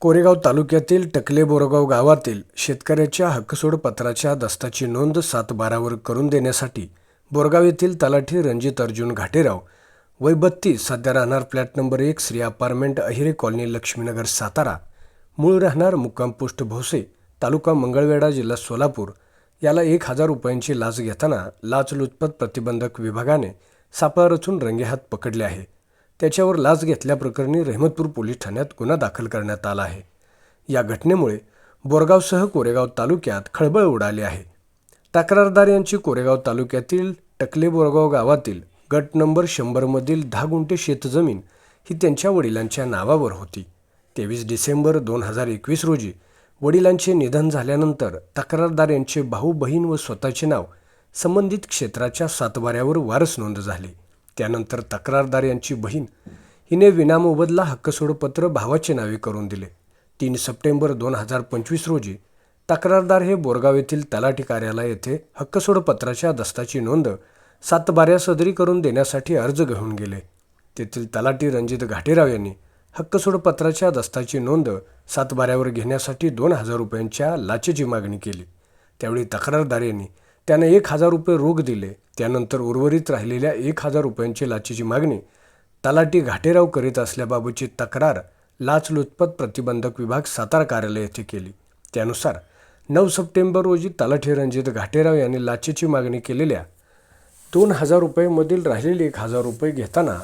कोरेगाव तालुक्यातील टकले बोरगाव गावातील शेतकऱ्याच्या हक्कसोड पत्राच्या दस्ताची नोंद सात बारावर करून देण्यासाठी बोरगाव येथील तलाठी रणजित अर्जुन घाटेराव वय बत्तीस सध्या राहणार फ्लॅट नंबर एक श्री अपार्टमेंट अहिरे कॉलनी लक्ष्मीनगर सातारा. मूळ राहणार मुक्कामपोस्ट भोसे तालुका मंगळवेढा जिल्हा सोलापूर. याला एक हजार रुपयांची लाच घेताना लाचलुचपत प्रतिबंधक विभागाने सापळा रचून रंगेहात पकडले आहे. त्याच्यावर लाच घेतल्याप्रकरणी रहमतपूर पोलीस ठाण्यात गुन्हा दाखल करण्यात आला आहे. या घटनेमुळे बोरगावसह कोरेगाव तालुक्यात खळबळ उडाली आहे. तक्रारदार यांची कोरेगाव तालुक्यातील टकले बोरगाव गावातील गट नंबर शंभरमधील दहा गुंठे शेतजमीन ही त्यांच्या वडिलांच्या नावावर होती. तेवीस डिसेंबर दोन हजार एकवीस रोजी वडिलांचे निधन झाल्यानंतर तक्रारदार यांचे भाऊ बहीण व स्वतःचे नाव संबंधित क्षेत्राच्या सातबाऱ्यावर वारस नोंद झाली. त्यानंतर तक्रारदार यांची बहीण हिने विनामोबदला हक्कसोडपत्र भावाचे नावे करून दिले. तीन सप्टेंबर दोन हजार पंचवीस रोजी तक्रारदार हे बोरगाव येथील तलाठी कार्यालय येथे हक्कसोडपत्राच्या दस्ताची नोंद सातबाऱ्या सदरी करून देण्यासाठी अर्ज घेऊन गेले. तेथील तलाठी रणजित घाटेराव यांनी हक्कसोडपत्राच्या दस्ताची नोंद सातबाऱ्यावर घेण्यासाठी दोन हजार रुपयांच्या लाचेची मागणी केली. त्यावेळी तक्रारदार यांनी त्यानं एक हजार रुपये रोख दिले. त्यानंतर उर्वरित राहिलेल्या एक हजार रुपयांची लाचेची मागणी तलाठी घाटेराव करीत असल्याबाबतची तक्रार लाचलुचपत प्रतिबंधक विभाग सातारा कार्यालय येथे केली. त्यानुसार नऊ सप्टेंबर रोजी तलाठी रणजित घाटेराव यांनी लाचेची मागणी केलेल्या दोन हजार रुपयेमधील राहिलेले एक हजार रुपये घेताना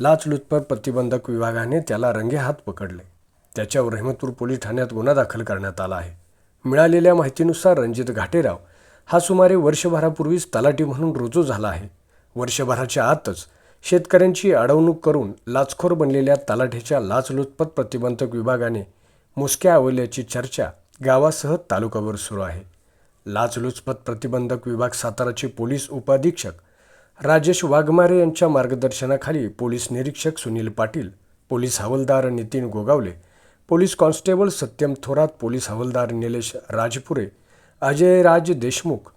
लाचलुचपत प्रतिबंधक विभागाने त्याला रंगे हात पकडले. त्याच्यावर रहमतपूर पोलीस ठाण्यात गुन्हा दाखल करण्यात आला आहे. मिळालेल्या माहितीनुसार रणजित घाटेराव हा सुमारे वर्षभरापूर्वीच तलाठी म्हणून रुजू झाला आहे. वर्षभराच्या आतच शेतकऱ्यांची अडवणूक करून लाचखोर बनलेल्या तलाठीच्या लाचलुचपत प्रतिबंधक विभागाने मुसक्या आवल्याची चर्चा गावासह तालुक्यावर सुरू आहे. लाचलुचपत प्रतिबंधक विभाग साताराचे पोलीस उपाधीक्षक राजेश वाघमारे यांच्या मार्गदर्शनाखाली पोलीस निरीक्षक सुनील पाटील पोलीस हवालदार Nitin Gogawale police constable Satyam Thorat police हवालदार निलेश राजपुरे अजयराज देशमुख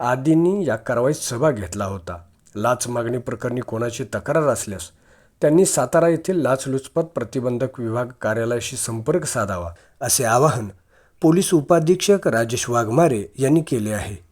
आदींनी या कारवाईत सहभाग घेतला होता. लाच मागणी प्रकरणी कोणाची तक्रार असल्यास त्यांनी सातारा येथील लाचलुचपत प्रतिबंधक विभाग कार्यालयाशी संपर्क साधावा असे आवाहन पोलीस उपाधीक्षक राजेश वाघमारे यांनी केले आहे.